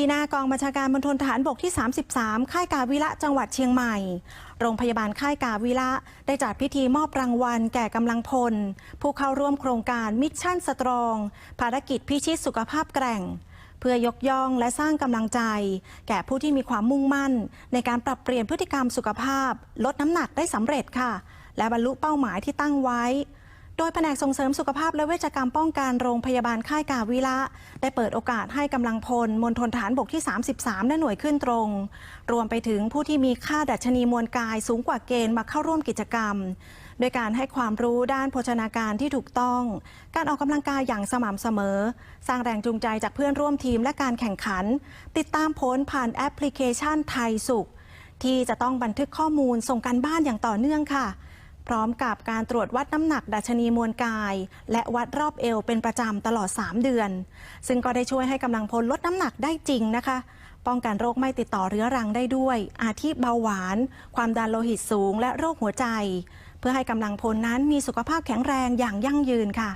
ที่หน้ากองบัญชาการมณฑลทหารบกที่ 33 ค่ายกาวิระจังหวัดเชียงใหม่ โรงพยาบาลค่ายกาวิระได้จัดพิธีมอบรางวัลแก่กำลังพล ผู้เข้าร่วมโครงการมิชชั่นสตรอง ภารกิจพิชิตสุขภาพแกร่ง เพื่อยกย่องและสร้างกำลังใจ แก่ผู้ที่มีความมุ่งมั่น ในการปรับเปลี่ยนพฤติกรรมสุขภาพ ลดน้ำหนักได้สำเร็จค่ะ และบรรลุเป้าหมายที่ตั้งไว้ โดยแผนกส่งเสริมสุขภาพและเวชกรรมป้องกันโรงพยาบาลค่ายกาวิระ ได้เปิดโอกาสให้กำลังพลมณฑลฐานบกที่ 33 และหน่วยขึ้นตรง รวมไปถึงผู้ที่มีค่าดัชนีมวลกายสูงกว่าเกณฑ์มาเข้าร่วมกิจกรรม โดยการให้ความรู้ด้านโภชนาการที่ถูกต้อง การออกกำลังกายอย่างสม่ำเสมอ สร้างแรงจูงใจจากเพื่อนร่วมทีมและการแข่งขัน ติดตามผลผ่านแอปพลิเคชันไทยสุข ที่จะต้องบันทึกข้อมูลส่งกันบ้านอย่างต่อเนื่องค่ะ พร้อมกับการตรวจวัดน้ำหนักดัชนีมวลกาย และวัดรอบเอวเป็นประจำตลอด 3 เดือน ซึ่งก็ได้ช่วยให้กำลังพลลดน้ำหนักได้จริงนะคะ ป้องกันโรคไม่ติดต่อเรื้อรังได้ด้วย อาทิเบาหวาน ความดันโลหิตสูง และโรคหัวใจ เพื่อให้กำลังพลนั้นมีสุขภาพแข็งแรงอย่างยั่งยืนค่ะ